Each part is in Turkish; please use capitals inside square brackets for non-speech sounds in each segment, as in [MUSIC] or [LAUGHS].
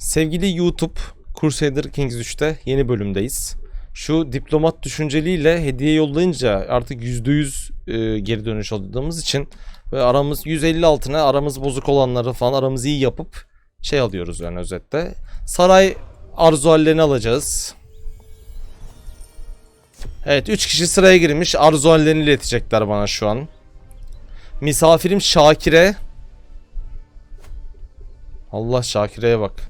Sevgili YouTube, Crusader Kings 3'te yeni bölümdeyiz. Şu diplomat düşünceliyle hediye yollayınca artık %100 e, geri dönüş aldığımız için ve aramız 150 altına aramız bozuk olanları falan aramızı iyi yapıp şey alıyoruz yani özette. Saray arzu hallerini alacağız. Evet 3 kişi sıraya girmiş arzu hallerini iletecekler bana şu an. Misafirim Şakir'e Allah Şakire'ye bak.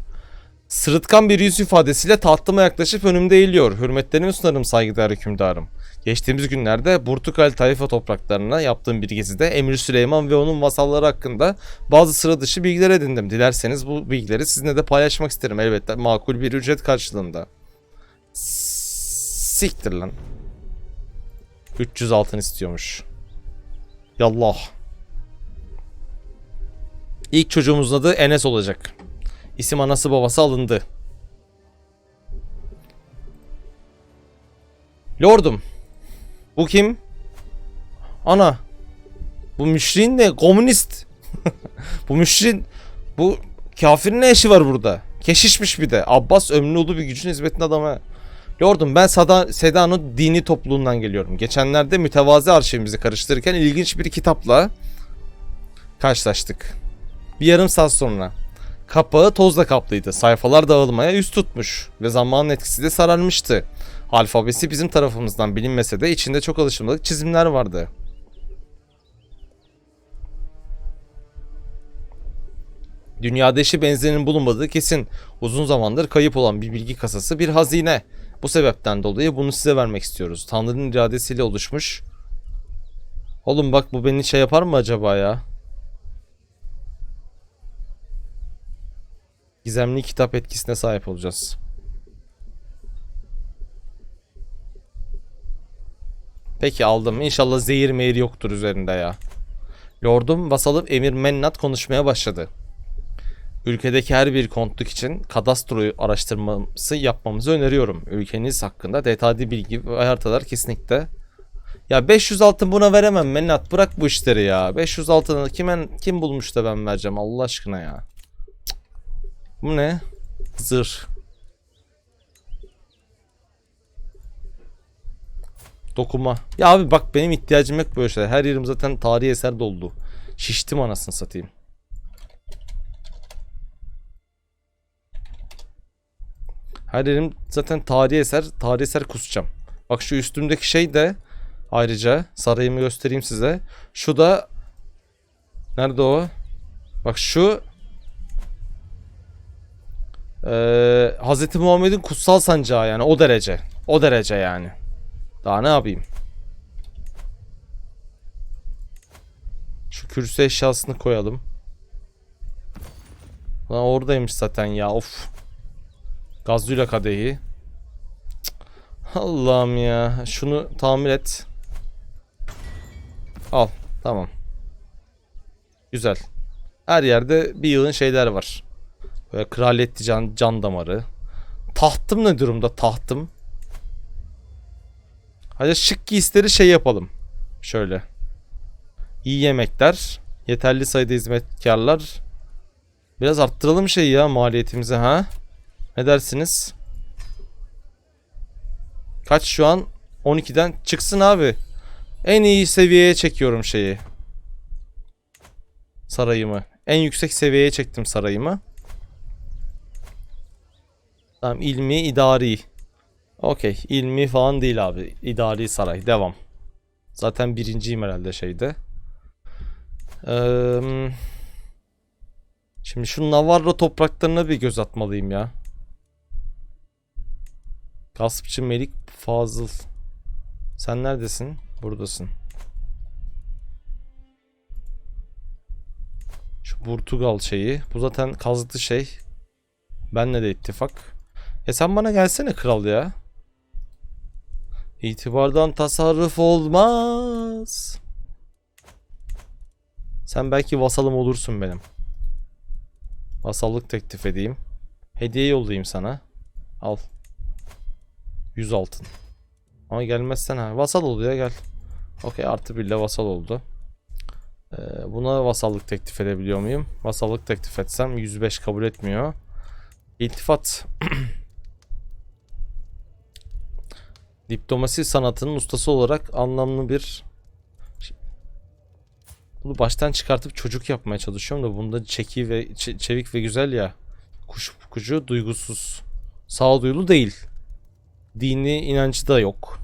Sırıtkan bir yüz ifadesiyle tahtıma yaklaşıp önümde eğiliyor. Hürmetlerimi sunarım saygıdeğer hükümdarım. Geçtiğimiz günlerde Burtukal tayfa topraklarına yaptığım bir gezide Emir Süleyman ve onun vasalları hakkında bazı sıra dışı bilgiler edindim. Dilerseniz bu bilgileri sizinle de paylaşmak isterim elbette makul bir ücret karşılığında. Siktir lan. 300 altın istiyormuş. Yallah. İlk çocuğumuzun adı Enes olacak. İsim anası babası alındı. Lordum. Bu kim? Ana. Bu müşriğin ne? Komünist. [LAUGHS] bu müşriğin... Bu kafirin ne işi var burada? Keşişmiş bir de. Abbas ömrülü bir gücün hizmetinde adamı. Lordum ben Sada, Sedano dini topluluğundan geliyorum. Geçenlerde mütevazi arşivimizi karıştırırken ilginç bir kitapla karşılaştık. Bir yarım saat sonra. Kapağı tozla kaplıydı. Sayfalar dağılmaya yüz tutmuş ve zamanın etkisi de sararmıştı. Alfabesi bizim tarafımızdan bilinmese de içinde çok alışılmadık çizimler vardı. Dünyada eşi benzerinin bulunmadığı kesin. Uzun zamandır kayıp olan bir bilgi kasası bir hazine. Bu sebepten dolayı bunu size vermek istiyoruz. Tanrı'nın iradesiyle oluşmuş. Oğlum bak bu beni şey yapar mı acaba ya? Gizemli kitap etkisine sahip olacağız. Peki aldım. İnşallah zehir mehir yoktur üzerinde ya. Lordum vasalım Emir Mennat konuşmaya başladı. Ülkedeki her bir kontluk için kadastro araştırması yapmamızı öneriyorum. Ülkeniz hakkında detaylı bilgi ve haritalar kesinlikle. Ya 500 altın buna veremem Mennat bırak bu işleri ya. 500 altını kimen kim bulmuş da ben vereceğim Allah aşkına ya. Bu ne? Zırh. Dokuma. Ya abi bak benim ihtiyacım yok böyle şeyler. Her yerim zaten tarihi eser doldu. Şiştim anasını satayım. Her yerim zaten tarihi eser. Tarihi eser kusacağım. Bak şu üstümdeki şey de ayrıca sarayımı göstereyim size. Şu da nerede o? Bak şu ee, Hz. Muhammed'in kutsal sancağı yani o derece. O derece yani. Daha ne yapayım? Şu kürsü eşyasını koyalım. Lan oradaymış zaten ya of. Gazluyla kadehi. Allah'ım ya. Şunu tamir et. Al. Tamam. Güzel. Her yerde bir yığın şeyler var. Böyle kraliyetli can, can damarı. Tahtım ne durumda tahtım? Hadi şık giysileri şey yapalım. Şöyle. İyi yemekler. Yeterli sayıda hizmetkarlar. Biraz arttıralım şeyi ya maliyetimizi ha. Ne dersiniz? Kaç şu an? 12'den çıksın abi. En iyi seviyeye çekiyorum şeyi. Sarayımı. En yüksek seviyeye çektim sarayımı. Tamam ilmi idari. Okey ilmi falan değil abi. İdari saray devam. Zaten birinciyim herhalde şeyde. Ee, şimdi şu Navarro topraklarına bir göz atmalıyım ya. Gaspçı Melik Fazıl. Sen neredesin? Buradasın. Şu Portugal şeyi. Bu zaten kazıklı şey. Benle de ittifak. E sen bana gelsene kral ya. İtibardan tasarruf olmaz. Sen belki vasalım olursun benim. Vasallık teklif edeyim. Hediye yollayayım sana. Al. 100 altın. Ama gelmezsen ha. Vasal ol ya gel. Okey artı birle vasal oldu. Ee, buna vasallık teklif edebiliyor muyum? Vasallık teklif etsem 105 kabul etmiyor. İltifat. [CLEARS THROAT] Diplomasi sanatının ustası olarak anlamlı bir bunu baştan çıkartıp çocuk yapmaya çalışıyorum da bunda çeki ve çe- çevik ve güzel ya. Kuş kucu duygusuz. Sağduyulu değil. Dini inancı da yok.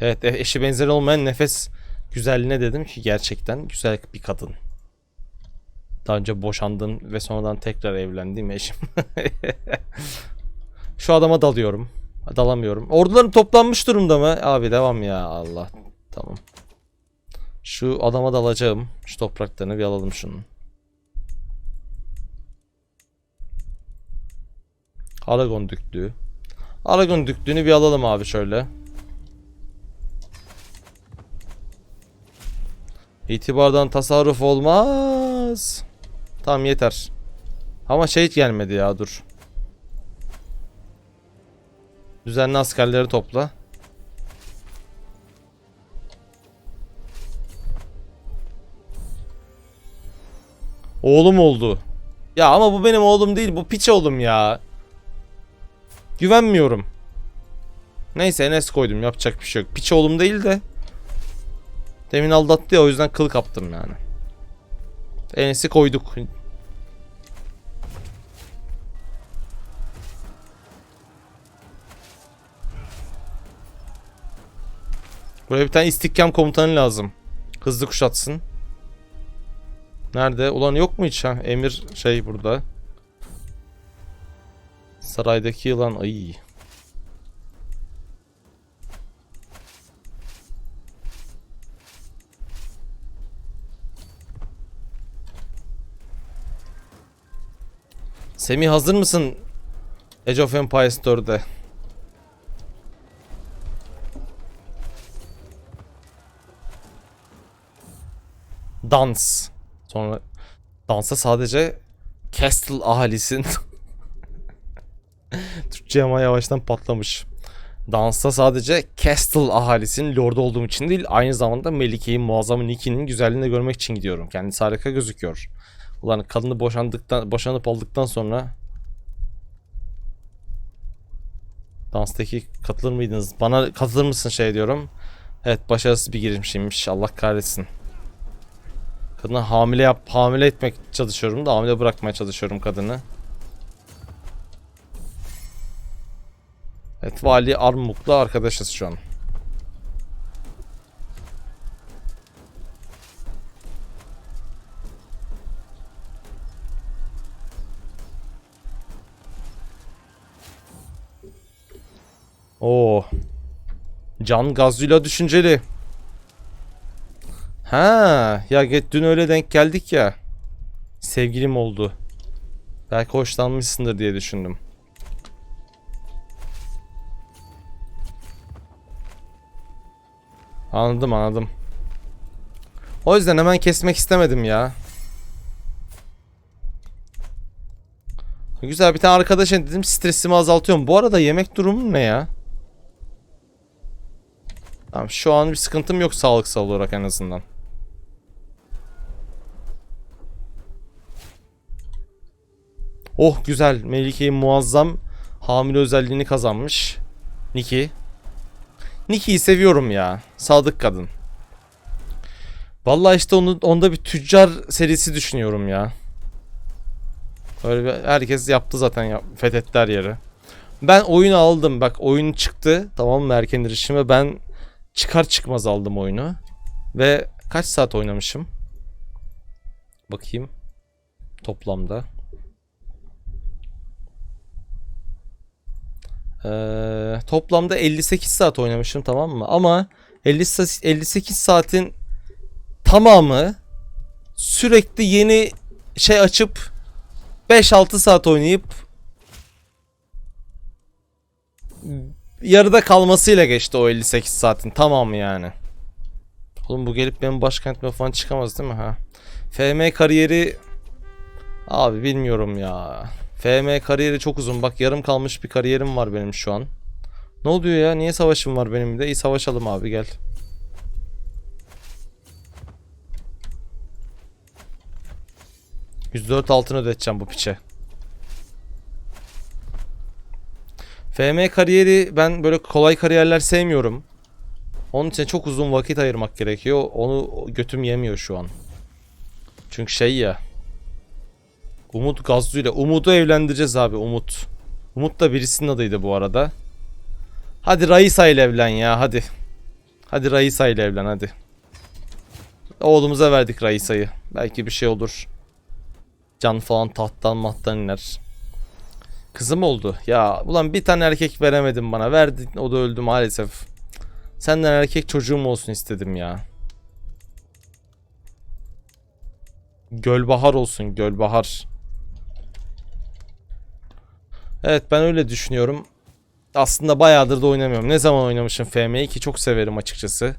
Evet e- eşi benzeri olmayan nefes güzelliğine dedim ki gerçekten güzel bir kadın. Daha önce boşandım ve sonradan tekrar evlendiğim eşim. [LAUGHS] Şu adama dalıyorum. Dalamıyorum. Ordularım toplanmış durumda mı? Abi devam ya Allah. Tamam. Şu adama dalacağım. Şu topraklarını bir alalım şunun. Aragon düklüğü. Aragon düklüğünü bir alalım abi şöyle. İtibardan tasarruf olmaz. Tamam yeter. Ama şey hiç gelmedi ya dur. Düzenli askerleri topla. Oğlum oldu. Ya ama bu benim oğlum değil bu piç oğlum ya. Güvenmiyorum. Neyse Enes koydum yapacak bir şey yok. Piç oğlum değil de. Demin aldattı ya o yüzden kıl kaptım yani. Enes'i koyduk. Buraya bir tane istikam komutanı lazım. Hızlı kuşatsın. Nerede? Ulan yok mu hiç ha? Emir şey burada. Saraydaki yılan ay. Semih hazır mısın? Age of Empires 4'de. Dans. Sonra dansa sadece Castle ahalisin [LAUGHS] Türkçe ama yavaştan patlamış. Dansta sadece Castle ahalisinin lordu olduğum için değil aynı zamanda Melike'yi muazzam Nicky'nin güzelliğini de görmek için gidiyorum. Kendisi harika gözüküyor. Ulan kadını boşandıktan boşanıp aldıktan sonra Danstaki katılır mıydınız? Bana katılır mısın şey diyorum. Evet başarısız bir girişimmiş. Allah kahretsin. Kadını hamile yap, hamile etmek çalışıyorum da hamile bırakmaya çalışıyorum kadını. Evet Vali Armuk'la arkadaşız şu an. Oo. Can gazıyla düşünceli. Ha, ya get dün öyle denk geldik ya. Sevgilim oldu. Belki hoşlanmışsındır diye düşündüm. Anladım anladım. O yüzden hemen kesmek istemedim ya. Güzel bir tane arkadaş dedim stresimi azaltıyorum. Bu arada yemek durumum ne ya? Tamam şu an bir sıkıntım yok sağlıksal olarak en azından. Oh güzel. Melike'yi muazzam hamile özelliğini kazanmış. Niki. Niki'yi seviyorum ya. Sadık kadın. Vallahi işte onu onda bir tüccar serisi düşünüyorum ya. Öyle bir, herkes yaptı zaten ya, fethetti her yeri. Ben oyunu aldım. Bak oyun çıktı. Tamam mı erken erişime ben çıkar çıkmaz aldım oyunu. Ve kaç saat oynamışım? Bakayım. Toplamda. Ee, toplamda 58 saat oynamışım tamam mı? Ama 50, sa- 58 saatin tamamı sürekli yeni şey açıp 5-6 saat oynayıp yarıda kalmasıyla geçti o 58 saatin tamamı yani. Oğlum bu gelip benim başkentime falan çıkamaz değil mi ha? FM kariyeri abi bilmiyorum ya. FM kariyeri çok uzun. Bak yarım kalmış bir kariyerim var benim şu an. Ne oluyor ya? Niye savaşım var benim de? İyi savaşalım abi gel. %4 altın ödeteceğim bu piçe. FM kariyeri ben böyle kolay kariyerler sevmiyorum. Onun için çok uzun vakit ayırmak gerekiyor. Onu götüm yemiyor şu an. Çünkü şey ya. Umut Gazlı ile Umut'u evlendireceğiz abi Umut. Umut da birisinin adıydı bu arada. Hadi Raisa ile evlen ya hadi. Hadi Raisa ile evlen hadi. Oğlumuza verdik Raisa'yı. Belki bir şey olur. Can falan tahttan mattan iner. Kızım oldu. Ya ulan bir tane erkek veremedin bana. Verdin o da öldü maalesef. Senden erkek çocuğum olsun istedim ya. Gölbahar olsun Gölbahar. Evet ben öyle düşünüyorum. Aslında bayağıdır da oynamıyorum. Ne zaman oynamışım FM'yi ki çok severim açıkçası.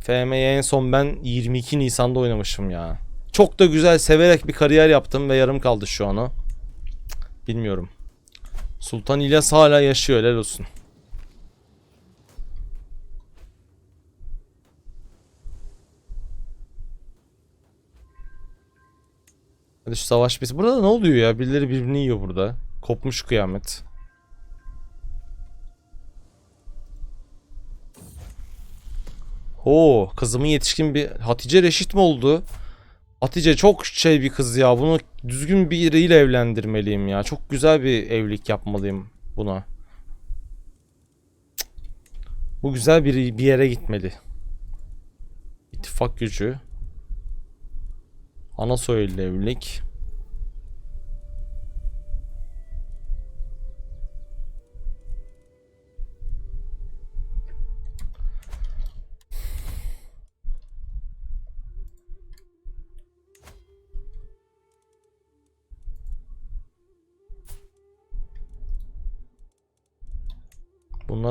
FM'yi en son ben 22 Nisan'da oynamışım ya. Çok da güzel severek bir kariyer yaptım ve yarım kaldı şu an o. Bilmiyorum. Sultan İlyas hala yaşıyor helal olsun. Hadi şu savaş biz. Burada ne oluyor ya? Birileri birbirini yiyor burada. Kopmuş kıyamet. Oo, kızımın yetişkin bir Hatice Reşit mi oldu? Hatice çok şey bir kız ya. Bunu düzgün biriyle evlendirmeliyim ya. Çok güzel bir evlilik yapmalıyım buna. Bu güzel bir bir yere gitmeli. İttifak gücü. Ana soylu evlilik.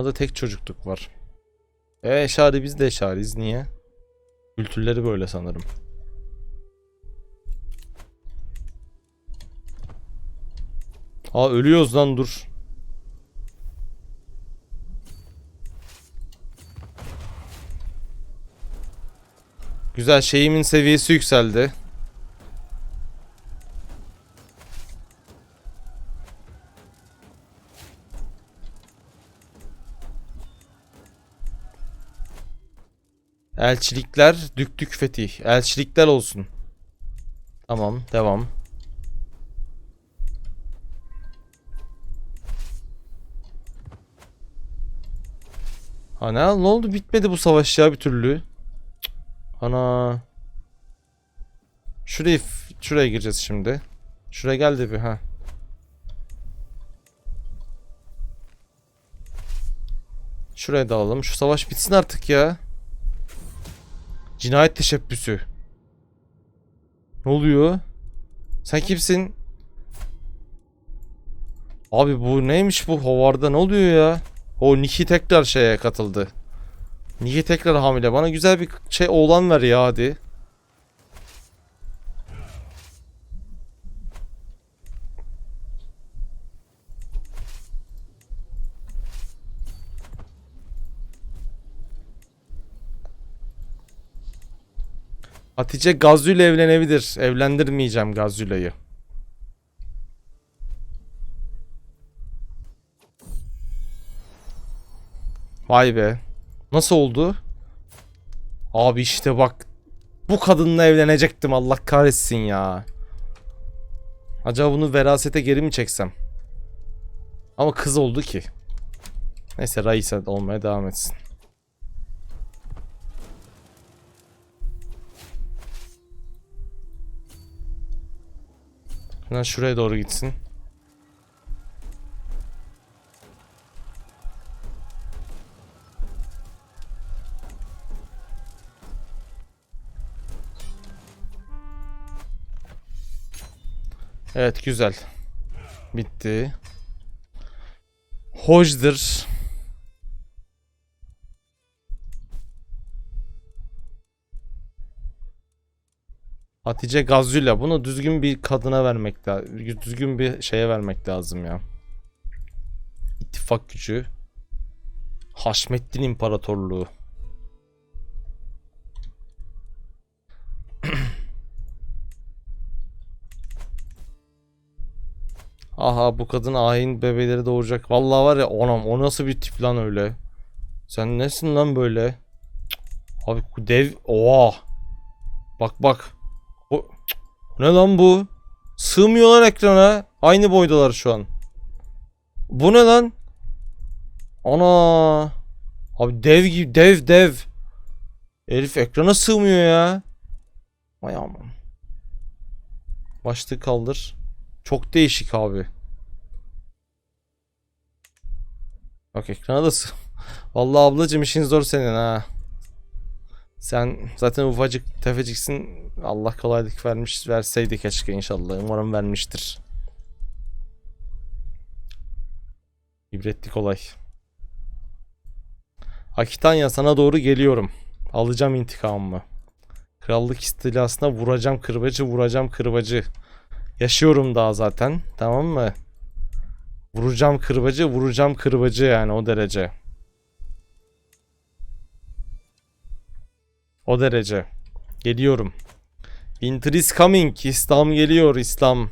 Bunlarda tek çocukluk var. E eşari biz de eşariyiz. Niye? Kültürleri böyle sanırım. Aa ölüyoruz lan dur. Güzel şeyimin seviyesi yükseldi. Elçilikler düktük fetih. Elçilikler olsun. Tamam devam. Ha ne, oldu bitmedi bu savaş ya bir türlü. Ana. Şuraya şuraya gireceğiz şimdi. Şuraya gel de bir ha. Şuraya da alalım. Şu savaş bitsin artık ya. Cinayet teşebbüsü. Ne oluyor? Sen kimsin? Abi bu neymiş bu Howard'a ne oluyor ya? O Nikki tekrar şeye katıldı. Nikki tekrar hamile. Bana güzel bir şey oğlan ver ya hadi. Hatice Gazlı ile evlenebilir. Evlendirmeyeceğim Gazlı'yı. Vay be. Nasıl oldu? Abi işte bak. Bu kadınla evlenecektim Allah kahretsin ya. Acaba bunu verasete geri mi çeksem? Ama kız oldu ki. Neyse Raisa olmaya devam etsin. Hemen şuraya doğru gitsin. Evet güzel. Bitti. Hoşdur. Hatice Gazula. Bunu düzgün bir kadına vermek lazım. Düzgün bir şeye vermek lazım ya. İttifak gücü. Haşmettin İmparatorluğu. [CLEARS THROAT] Aha bu kadın ayin bebeleri doğuracak. Vallahi var ya onam o nasıl bir tip lan öyle. Sen nesin lan böyle? Abi dev oha. Bak bak. Ne lan bu? Sığmıyor lan ekrana. Aynı boydalar şu an. Bu ne lan? Ana. Abi dev gibi dev dev. Herif ekrana sığmıyor ya. Vay aman. Başlığı kaldır. Çok değişik abi. Bak ekrana da sığ. [LAUGHS] Vallahi ablacım işin zor senin ha. Sen zaten ufacık tefeciksin. Allah kolaylık vermiş verseydi keşke inşallah. Umarım vermiştir. İbretlik olay. Akitanya sana doğru geliyorum. Alacağım intikamımı. Krallık istilasına vuracağım kırbacı vuracağım kırbacı. Yaşıyorum daha zaten. Tamam mı? Vuracağım kırbacı vuracağım kırbacı yani o derece. O derece. Geliyorum. Winter is coming. İslam geliyor İslam.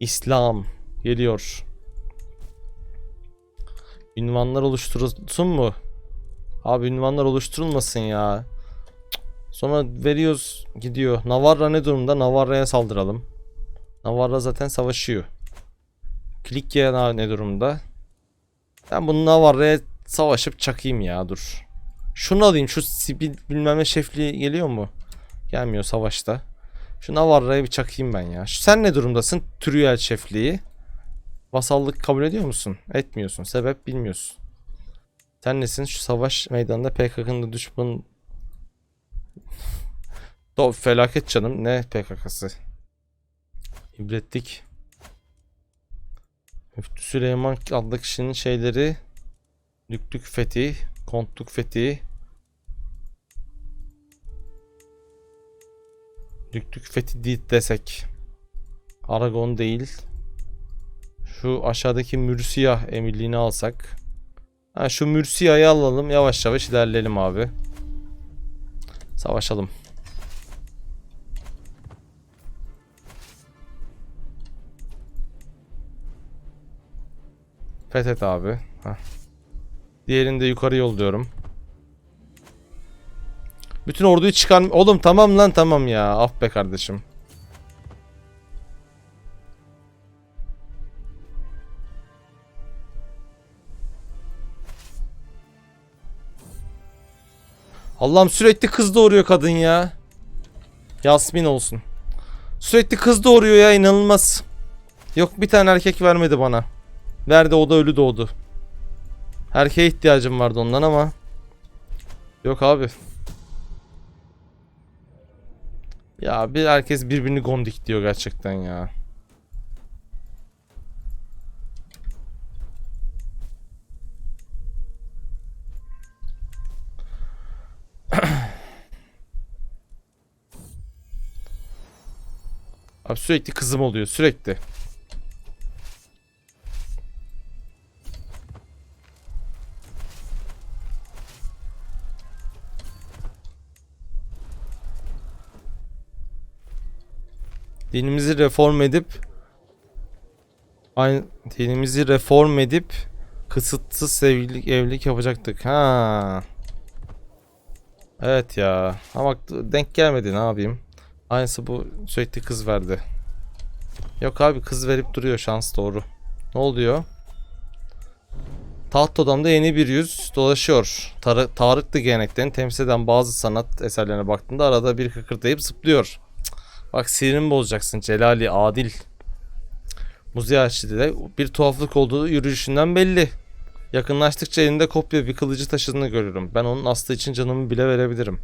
İslam geliyor. Ünvanlar oluşturulsun mu? Abi ünvanlar oluşturulmasın ya. Sonra veriyoruz gidiyor. Navarra ne durumda? Navarra'ya saldıralım. Navarra zaten savaşıyor. Klikya ne durumda? Ben bunu Navarra'ya savaşıp çakayım ya dur. Şunu alayım şu bilmem ne şefliği geliyor mu? Gelmiyor savaşta. Şu Navarra'ya bir çakayım ben ya. Sen ne durumdasın? Trüel şefliği. Vasallık kabul ediyor musun? Etmiyorsun. Sebep bilmiyorsun. Sen nesin? Şu savaş meydanında PKK'nın düşman... Do felaket canım. Ne PKK'sı? İbretlik. Müftü Süleyman adlı kişinin şeyleri Lüklük fethi, kontluk fethi Lüklük fethi değil desek Aragon değil. Şu aşağıdaki Mürsiyah emirliğini alsak. Ha, Şu Mürsiyah'ı alalım. Yavaş yavaş ilerleyelim abi. Savaşalım. Fethet abi. Heh. Diğerini de yukarı yolluyorum. Bütün orduyu çıkar... Oğlum tamam lan tamam ya. Af be kardeşim. Allah'ım sürekli kız doğuruyor kadın ya. Yasmin olsun. Sürekli kız doğuruyor ya inanılmaz. Yok bir tane erkek vermedi bana. Verdi o da ölü doğdu. Erkeğe ihtiyacım vardı ondan ama. Yok abi. Ya bir herkes birbirini gondik diyor gerçekten ya. Abi sürekli kızım oluyor sürekli. Dinimizi reform edip aynı dinimizi reform edip kısıtsız sevgililik evlilik yapacaktık. Ha. Evet ya. Ama denk gelmedi ne yapayım. Aynısı bu sürekli kız verdi. Yok abi kız verip duruyor şans doğru. Ne oluyor? Taht odamda yeni bir yüz dolaşıyor. Tar Tarıklı geleneklerini temsil eden bazı sanat eserlerine baktığında arada bir kıkırdayıp zıplıyor. Bak sinirimi bozacaksın Celali Adil. Muziaçi'de de bir tuhaflık olduğu yürüyüşünden belli. Yakınlaştıkça elinde kopya bir kılıcı taşıdığını görüyorum. Ben onun aslı için canımı bile verebilirim.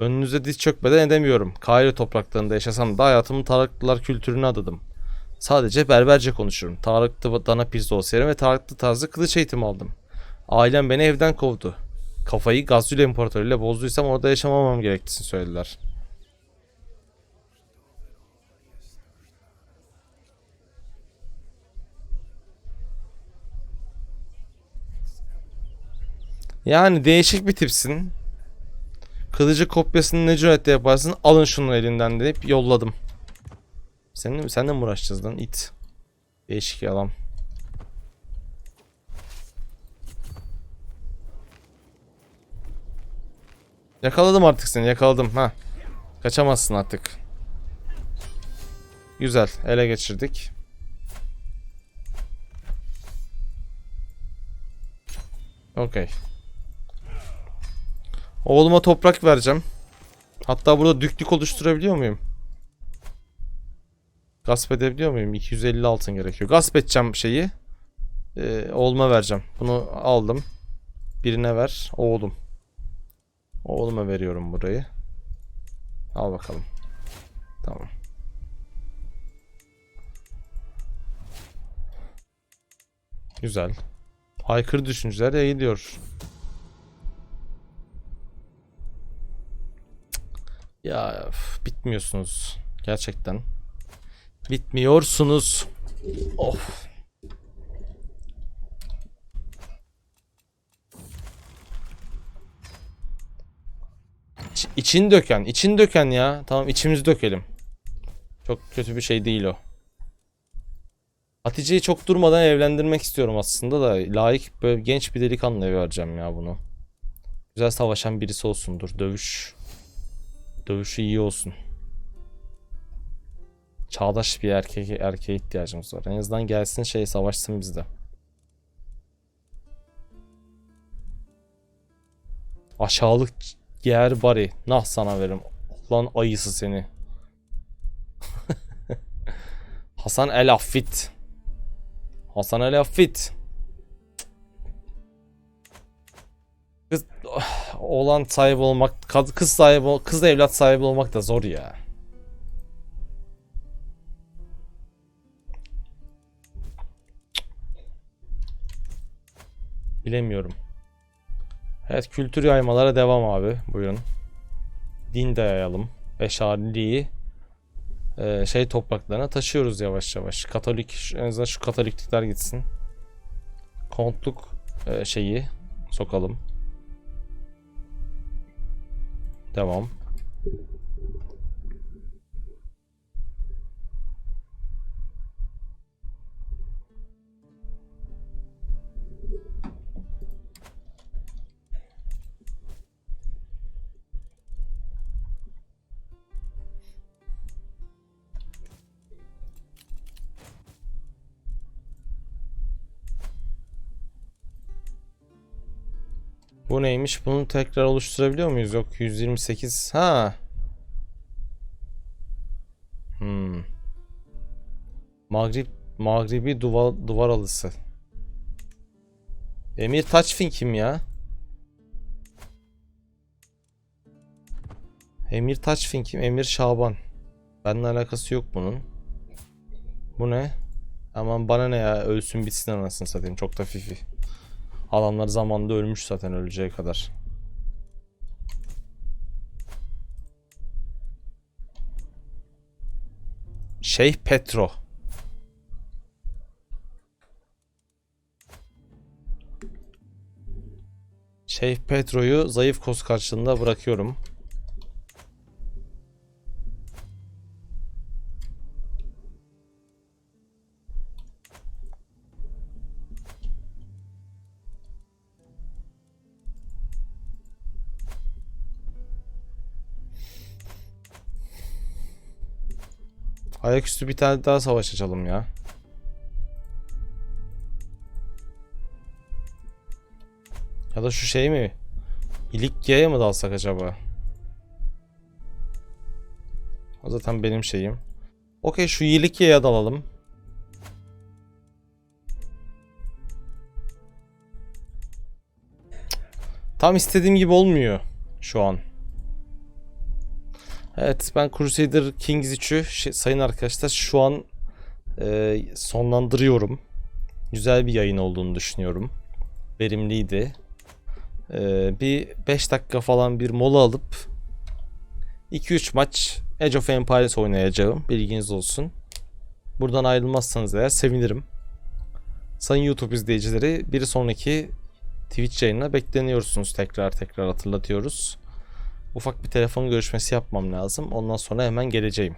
Önünüze diz çökmeden edemiyorum. Kahire topraklarında yaşasam da hayatımı Tarıklılar kültürüne adadım. Sadece berberce konuşurum. Tarıklı dana pirzola yerim ve Tarıklı tarzı kılıç eğitimi aldım. Ailem beni evden kovdu. Kafayı Gazül İmparatorluğu ile bozduysam orada yaşamamam gerektiğini söylediler. Yani değişik bir tipsin. Kılıcı kopyasını ne cüretle yaparsın alın şunu elinden deyip yolladım. Seninle, senle mi uğraşacağız lan it? Değişik adam. Yakaladım artık seni yakaladım ha. Kaçamazsın artık. Güzel ele geçirdik. Okey. Oğluma toprak vereceğim. Hatta burada düklük oluşturabiliyor muyum? Gasp edebiliyor muyum? 250 altın gerekiyor. Gasp edeceğim şeyi. Ee, oğluma vereceğim. Bunu aldım. Birine ver. Oğlum. Oğluma veriyorum burayı. Al bakalım. Tamam. Güzel. Aykırı düşünceler ya gidiyor. Ya üf, bitmiyorsunuz. Gerçekten. Bitmiyorsunuz. Of. İç, için döken, için döken ya. Tamam içimizi dökelim. Çok kötü bir şey değil o. Hatice'yi çok durmadan evlendirmek istiyorum aslında da layık böyle genç bir delikanlıya vereceğim ya bunu. Güzel savaşan birisi olsundur. Dövüş. Dövüşü iyi olsun. Çağdaş bir erkek erkeğe ihtiyacımız var. En azından gelsin şey savaşsın bizde. Aşağılık yer bari. Nah sana veririm. Lan ayısı seni. [LAUGHS] Hasan El Affit. Hasan El Affit. Kız oğlan sahibi olmak, kız sahibi, kız evlat sahibi olmak da zor ya. Bilemiyorum. Evet kültür yaymalara devam abi. Buyurun. Din de yayalım. Beşariliği e, şey topraklarına taşıyoruz yavaş yavaş. Katolik en azından şu katoliklikler gitsin. Kontluk e, şeyi sokalım. Devam. Bu neymiş? Bunu tekrar oluşturabiliyor muyuz? Yok 128. Ha. Hmm. Magrib Magribi duvar duvar alısı. Emir Taçfin kim ya? Emir Taçfin kim? Emir Şaban. Benimle alakası yok bunun. Bu ne? Aman bana ne ya ölsün bitsin anasını satayım çok da fifi. Adamlar zamanında ölmüş zaten öleceği kadar. Şeyh Petro. Şeyh Petro'yu zayıf kos karşılığında bırakıyorum. Ayaküstü bir tane daha savaş açalım ya. Ya da şu şey mi? İlikya'ya mı dalsak acaba? O zaten benim şeyim. Okey şu İlikya'ya dalalım. Tam istediğim gibi olmuyor şu an. Evet ben Crusader Kings 3'ü şey- sayın arkadaşlar şu an e, sonlandırıyorum. Güzel bir yayın olduğunu düşünüyorum. Verimliydi. E, bir 5 dakika falan bir mola alıp 2-3 maç Age of Empires oynayacağım. Bilginiz olsun. Buradan ayrılmazsanız eğer sevinirim. Sayın YouTube izleyicileri bir sonraki Twitch yayınına bekleniyorsunuz tekrar tekrar hatırlatıyoruz. Ufak bir telefon görüşmesi yapmam lazım. Ondan sonra hemen geleceğim.